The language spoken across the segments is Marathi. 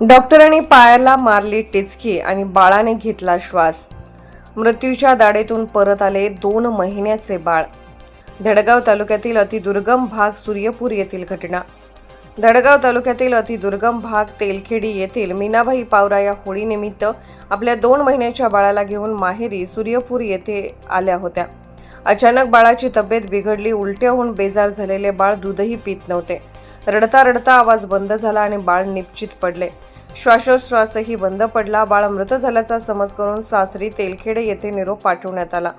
डॉक्टरांनी पायाला मारली टिचकी आणि बाळाने घेतला श्वास. मृत्यूच्या दाढेतून परत आले दोन महिन्याचे बाळ. धडगाव तालुक्यातील अतिदुर्गम भाग सूर्यपूर येथील घटना. धडगाव तालुक्यातील अतिदुर्गम भाग तेलखेडी येथील मीनाबाई पावरा या होळीनिमित्त आपल्या दोन महिन्याच्या बाळाला घेऊन माहेरी सूर्यपूर येथे आल्या होत्या. अचानक बाळाची तब्येत बिघडली उलट्या होऊन बेजार झालेले बाळ दूधही पित नव्हते. रडता रडता आवाज बंद झाला आणि बाळ निश्चित पडले. श्वासोश्वासही बंद पडला. बाळ मृत झाल्याचा समज करून सासरी तेलखेडे येथे निरोप पाठवण्यात आला.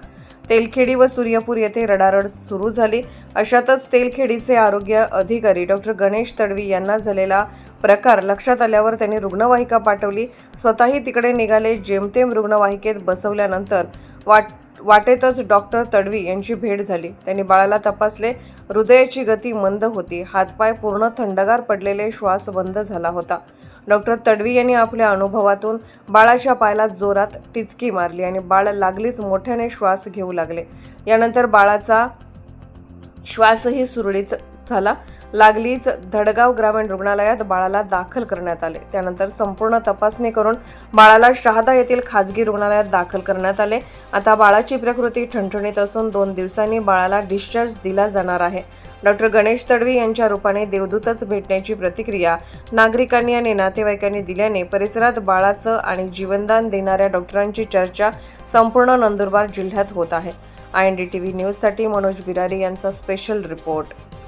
तेलखेडी व सूर्यपूर येथे रडारड सुरू झाली. अशातच तेलखेडीचे आरोग्य अधिकारी डॉक्टर गणेश तडवी यांना झालेला प्रकार लक्षात आल्यावर त्यांनी रुग्णवाहिका पाठवली. स्वतःही तिकडे निघाले. जेमतेम रुग्णवाहिकेत बसवल्यानंतर वाट वाटेतच डॉक्टर तडवी यांची भेट झाली. त्यांनी बाळाला तपासले. हृदयाची गती मंद होती. हातपाय पूर्ण थंडगार पडलेले श्वास बंद झाला होता. डॉक्टर तडवी यांनी आपल्या अनुभवातून बाळाच्या पायाला जोरात टिचकी मारली आणि बाळ लागलीच मोठ्याने श्वास घेऊ लागले. यानंतर बाळाचा श्वासही सुरळीत झाला. लागलीच धडगाव ग्रामीण रुग्णालयात बाळाला दाखल करण्यात आले. त्यानंतर संपूर्ण तपासणी करून बाळाला शहादा येथील खाजगी रुग्णालयात दाखल करण्यात आले. आता बाळाची प्रकृती ठणठणीत असून दोन दिवसांनी बाळाला डिस्चार्ज दिला जाणार आहे. डॉक्टर गणेश तडवी यांच्या रूपाने देवदूतच भेटण्याची प्रतिक्रिया नागरिकांनी आणि नातेवाईकांनी दिल्याने परिसरात बाळाचं आणि जीवनदान देणाऱ्या डॉक्टरांची चर्चा संपूर्ण नंदुरबार जिल्ह्यात होत आहे. I N D T V न्यूजसाठी मनोज बिरारी यांचा स्पेशल रिपोर्ट.